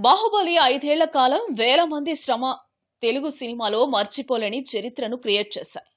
బాహుబలి ఐదేళ్ళ కాలం వేల మంది శ్రమ తెలుగు సినిమాలో మర్చిపోలేని చరిత్రను క్రియేట్ చేశాయి.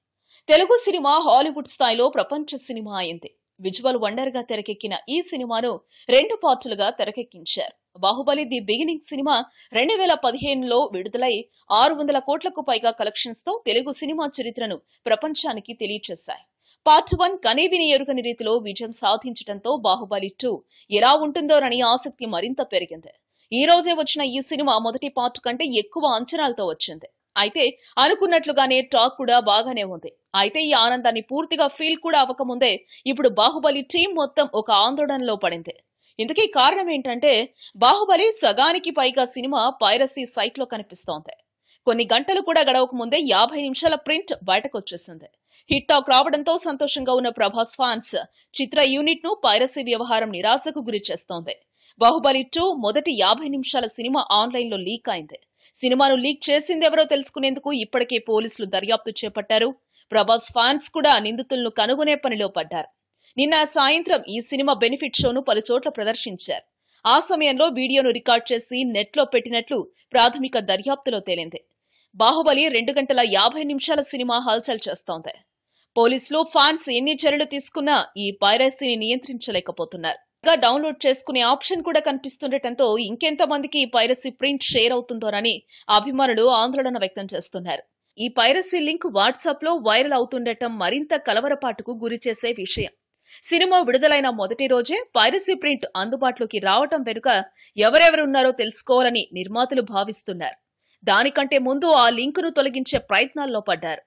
తెలుగు సినిమా హాలీవుడ్ స్థాయిలో ప్రపంచ సినిమా అయింది. విజువల్ వండర్గా తెరకెక్కిన ఈ సినిమాను రెండు పార్టులుగా తెరకెక్కించారు. బాహుబలి ది బిగినింగ్ సినిమా రెండు వేల పదిహేనులో విడుదలై ఆరు వందల కోట్లకు పైగా కలెక్షన్స్తో తెలుగు సినిమా చరిత్రను ప్రపంచానికి తెలియచేశాయి. పార్ట్ వన్ కనీవిని ఎరుగని రీతిలో విజయం సాధించడంతో బాహుబలి టూ ఎలా ఉంటుందోనని ఆసక్తి మరింత పెరిగింది. ఈ రోజే వచ్చిన ఈ సినిమా మొదటి పార్ట్ కంటే ఎక్కువ అంచనాలతో వచ్చింది. అయితే అనుకున్నట్లుగానే టాక్ కూడా బాగానే ఉంది. అయితే ఈ ఆనందాన్ని పూర్తిగా ఫీల్ కూడా అవ్వకముందే ఇప్పుడు బాహుబలి టీం మొత్తం ఒక ఆందోళనలో పడింది. ఇంతకీ కారణం ఏంటంటే బాహుబలి సగానికి పైగా సినిమా పైరసీ సైట్లో కనిపిస్తోంది. కొన్ని గంటలు కూడా గడవక ముందే యాభై నిమిషాల ప్రింట్ బయటకు వచ్చేసింది హిట్ టాక్ రావడంతో సంతోషంగా ఉన్న ప్రభాస్ ఫ్యాన్స్ చిత్ర యూనిట్ను పైరసీ వ్యవహారం నిరాశకు గురి చేస్తోంది బాహుబలి టూ మొదటి యాభై నిమిషాల సినిమా ఆన్లైన్లో లీక్ అయింది. సినిమాను లీక్ చేసిందెవరో తెలుసుకునేందుకు ఇప్పటికే పోలీసులు దర్యాప్తు చేపట్టారు. ప్రభాస్ ఫ్యాన్స్ కూడా నిందితులను కనుగొనే పనిలో పడ్డారు. నిన్న సాయంత్రం ఈ సినిమా బెనిఫిట్ షోను పలుచోట్ల ప్రదర్శించారు. ఆ సమయంలో వీడియోను రికార్డ్ చేసి నెట్లో పెట్టినట్లు ప్రాథమిక దర్యాప్తులో తేలింది. బాహుబలి రెండు గంటల యాభై నిమిషాల సినిమా హల్చల్ చేస్తోంది. పోలీసులు ఫ్యాన్స్ ఎన్ని చర్యలు తీసుకున్నా ఈ పైరసీని నియంత్రించలేకపోతున్నారు. గా డౌన్లోడ్ చేసుకునే ఆప్షన్ కూడా కనిపిస్తుండటంతో ఇంకెంత మందికి ఈ పైరసీ ప్రింట్ షేర్ అవుతుందోనని అభిమానులు ఆందోళన వ్యక్తం చేస్తున్నారు. ఈ పైరసీ లింక్ వాట్సాప్లో వైరల్ అవుతుండటం మరింత కలవరపాటుకు గురి చేసే విషయం. సినిమా విడుదలైన మొదటి రోజే పైరసీ ప్రింట్ అందుబాటులోకి రావటం వెనుక ఎవరెవరున్నారో తెలుసుకోవాలని నిర్మాతలు భావిస్తున్నారు. దానికంటే ముందు ఆ లింకును తొలగించే ప్రయత్నాల్లో పడ్డారు.